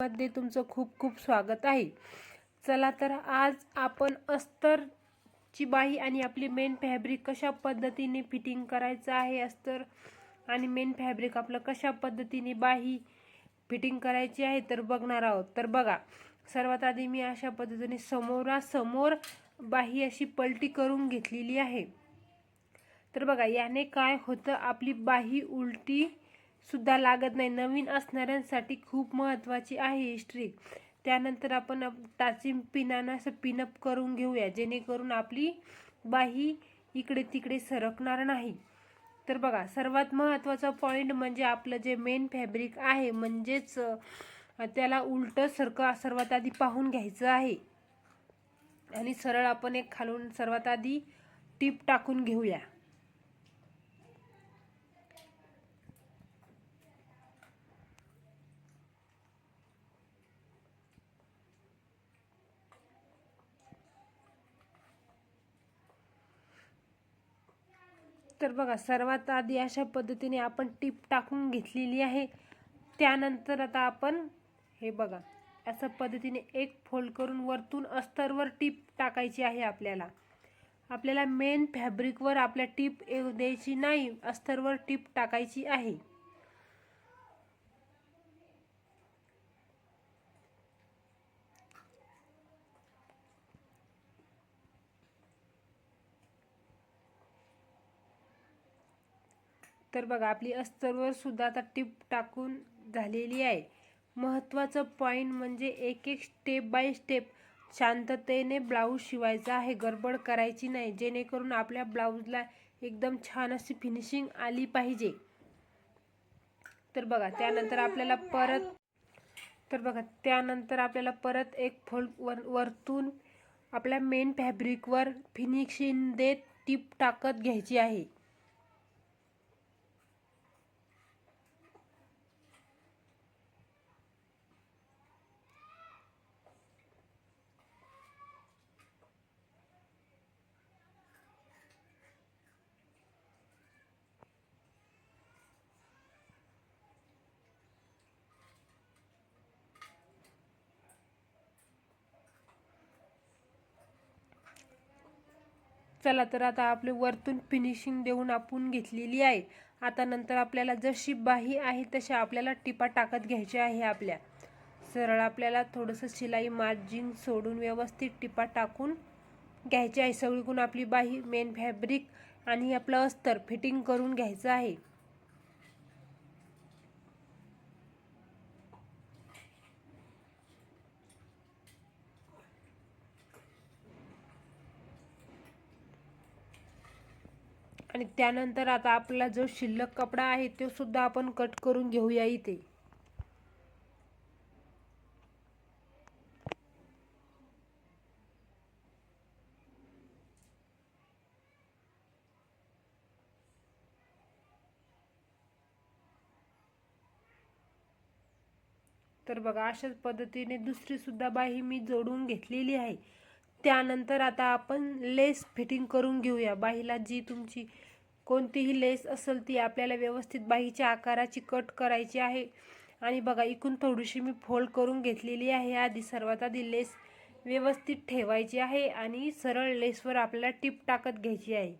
मध्ये तुमचं खूप खूप स्वागत आहे. चला तर आज आपण अस्तरची बाही आणि आपली मेन फॅब्रिक कशा पद्धतीने फिटिंग करायचं आहे अस्तर आणि मेन फॅब्रिक आपलं कशा पद्धतीने बाही फिटिंग करायची आहे तर बघणार आहोत. तर बघा सर्वात आधी मी अशा पद्धतीने समोरासमोर बाही अशी पलटी करून घेतलेली आहे. तर बघा याने काय होतं आपली बाही उलटी सुद्धा लागत नाही. नवीन असणाऱ्यांसाठी खूप महत्त्वाची आहे ही स्ट्रिक त्यानंतर आपण टाची पिनानं असं पिनअप करून घेऊया जेणेकरून आपली बाही इकडे तिकडे सरकणार नाही. तर बघा सर्वात महत्त्वाचा पॉईंट म्हणजे आपलं जे मेन फॅब्रिक आहे म्हणजेच त्याला उलटं सरकं सर्वात आधी पाहून घ्यायचं आहे. आणि सरळ आपण एक खालून सर्वात आधी टीप टाकून घेऊया. तर बघा सर्वात आधी अशा पद्धतीने आपण टीप टाकून घेतलेली आहे. त्यानंतर आता आपण हे बघा अशा पद्धतीने एक फोल्ड करून वरतून अस्तरवर टीप टाकायची आहे आपल्याला. आपल्याला मेन फॅब्रिकवर आपल्या टीप द्यायची नाही अस्तरवर टीप टाकायची आहे. तर बघा आपली अस्तरवर सुद्धा आता टिप टाकून झालेली आहे. महत्त्वाचं पॉईंट म्हणजे एक एक स्टेप बाय स्टेप शांततेने ब्लाऊज शिवायचा आहे गडबड करायची नाही. जेणेकरून आपल्या ब्लाऊजला एकदम छान अशी फिनिशिंग आली पाहिजे. तर बघा त्यानंतर आपल्याला परत तर बघा त्यानंतर आपल्याला परत एक फोल्ड वर वरतून आपल्या मेन फॅब्रिकवर फिनिशिंग देत टीप टाकत घ्यायची आहे. चला तर आता आपले वरतून फिनिशिंग देऊन आपण घेतलेली आहे. आता नंतर आपल्याला जशी बाही आहे तशा आपल्याला टिपा टाकत घ्यायच्या आहे आपल्या. सरळ आपल्याला थोडंसं शिलाई मार्जिन सोडून व्यवस्थित टिपा टाकून घ्यायची आहे. सगळीकडून आपली बाही मेन फॅब्रिक आणि आपलं अस्तर फिटिंग करून घ्यायचं आहे. आणि त्यानंतर आता आपला जो शिल्लक कपडा आहे तो सुद्धा आपण कट करून घेऊया इथे. तर बघा अशाच पद्धतीने दुसरी सुद्धा बाही मी जोडून घेतलेली आहे. त्यानंतर आता आपण लेस फिटिंग करून घेऊया. बाहीला जी तुमची कोणतीही लेस असेल ती आपल्याला व्यवस्थित बाहीच्या आकाराची कट करायची आहे. आणि बघा इकून थोडीशी मी फोल्ड करून घेतलेली आहे. आधी सर्वात आधी लेस व्यवस्थित ठेवायची आहे आणि सरळ लेसवर आपल्याला टिप टाकत घ्यायची आहे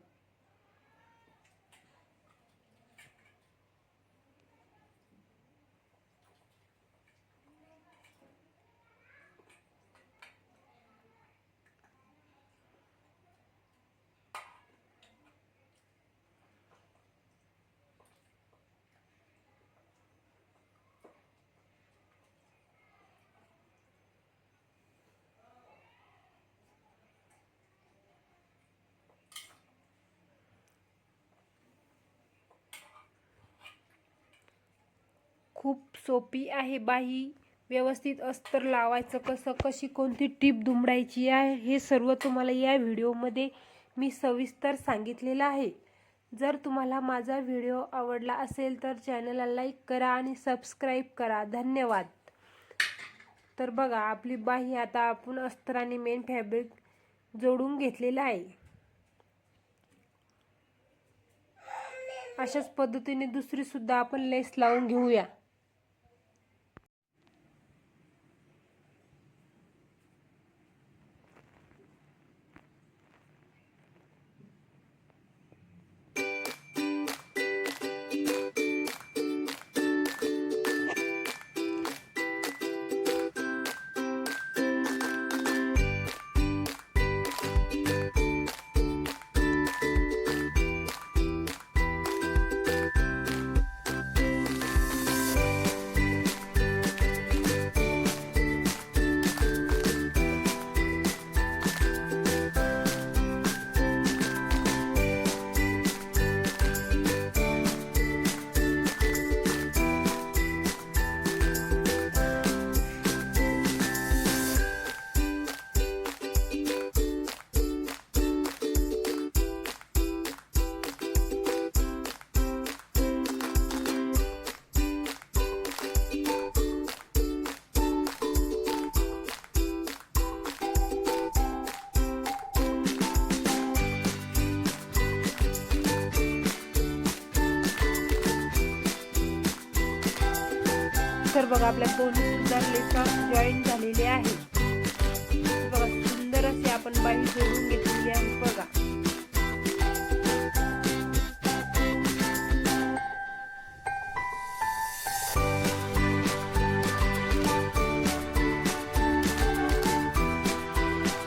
खूप सोपी आहे बाही व्यवस्थित अस्तर लावायचं कसं कशी कोणती टीप दुमडायची आहे हे सर्व तुम्हाला या व्हिडिओमध्ये मी सविस्तर सांगितलेलं आहे. जर तुम्हाला माझा व्हिडिओ आवडला असेल तर चॅनलला लाईक करा आणि सबस्क्राईब करा. धन्यवाद. तर बघा आपली बाही आता आपण अस्तर आणि मेन फॅब्रिक जोडून घेतलेलं आहे. अशाच पद्धतीने दुसरीसुद्धा आपण लेस लावून घेऊया. तर बघा आपल्या दोन्ही सुद्धा लेसा जॉईन झालेले आहे. बघा सुंदर असे आपण बाई जोडून घेतलेली आहे बघा.